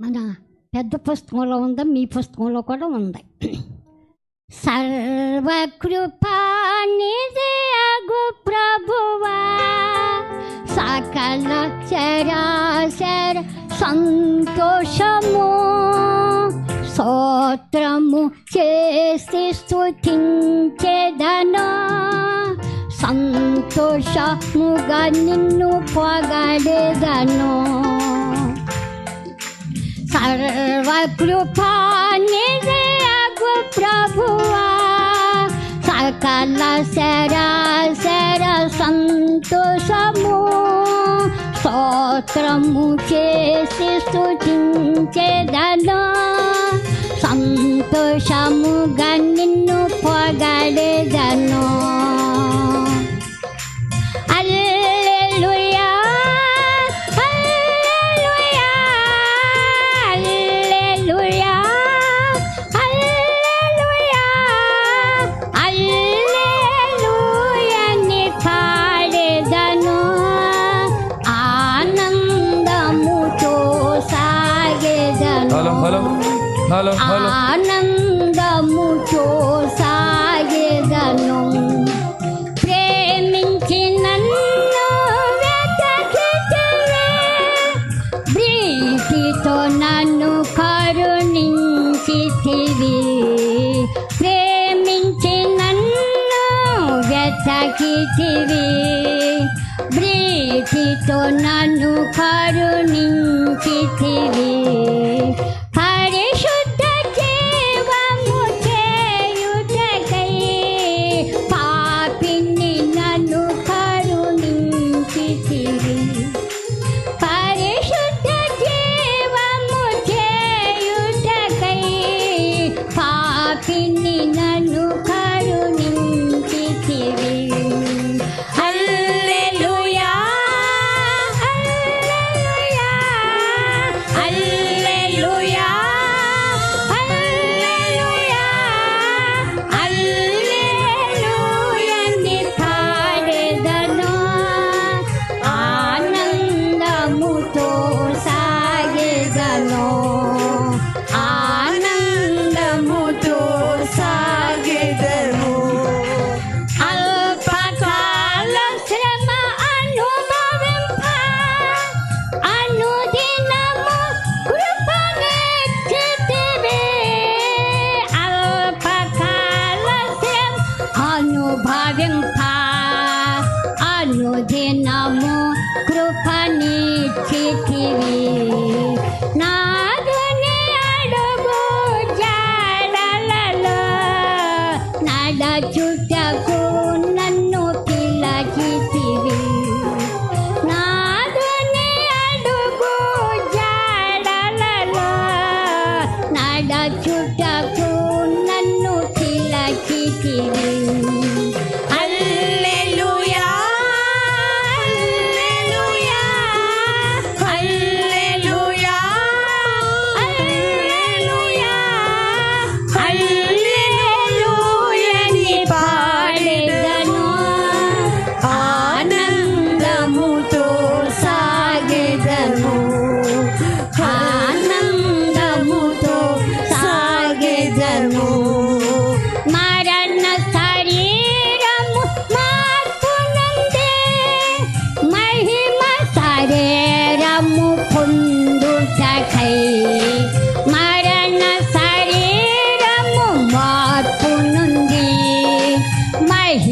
మన పెద్ద పుస్తకంలో ఉందా మీ పుస్తకంలో కూడా ఉంది. సర్వకృపానిధి అగు ప్రభువా సకల చరాచర సంతోషము స్తోత్రము చేసి స్థుతించెదను సంతోషముగా నిన్ను పొగడెదను. क्रूप्रभु सकल शर सन्तोषमो सन्तोषम् शिष्ट चिनो सन्तु समूह गणु पगरे ఆనందముతో సాగెదను ప్రేమించి నన్ను ప్రీతితో నన్ను కరుణించితివి. ప్రేమించి నన్ను వెతకితివి. ప్రీతితో నన్ను కరుణించితివి. என்ன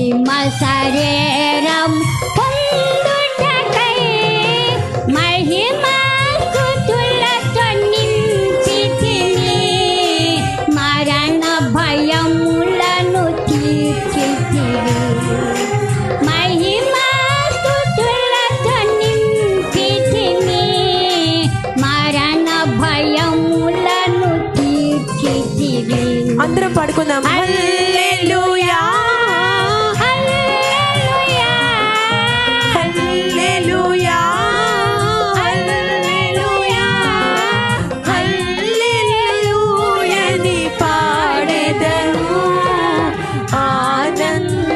మహిమ శరీరం పొందుటకై మహిమ స్తుతులతో నింపితిని మరణ భయములను తీర్చితివి మహిమ స్తుతులతో నింపితిని మరణ భయములను తీర్చితివి అందరం పడుకుందాం. ఆనందముతో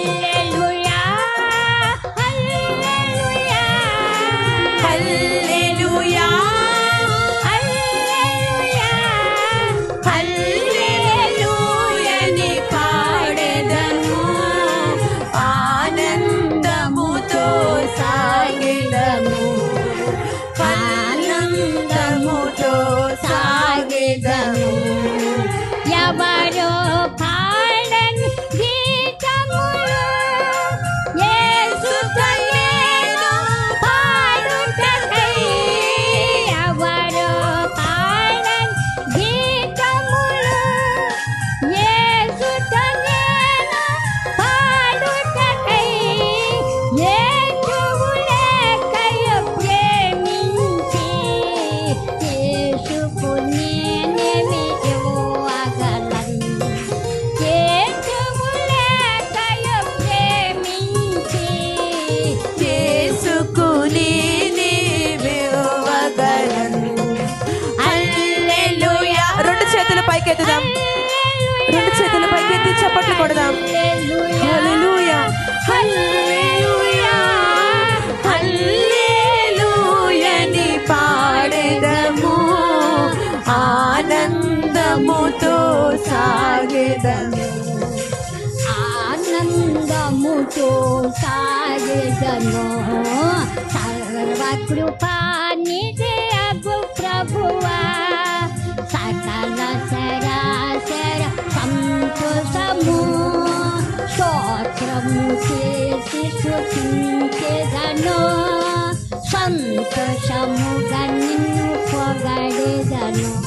ऊँचो सागेदनो सर्व कृपा निधे अगु प्रभुआ सकल सरा सर संतो समू शोक्रमुखे शिशु चिंते धनो संतोषमुग निन्नु పొగడేదను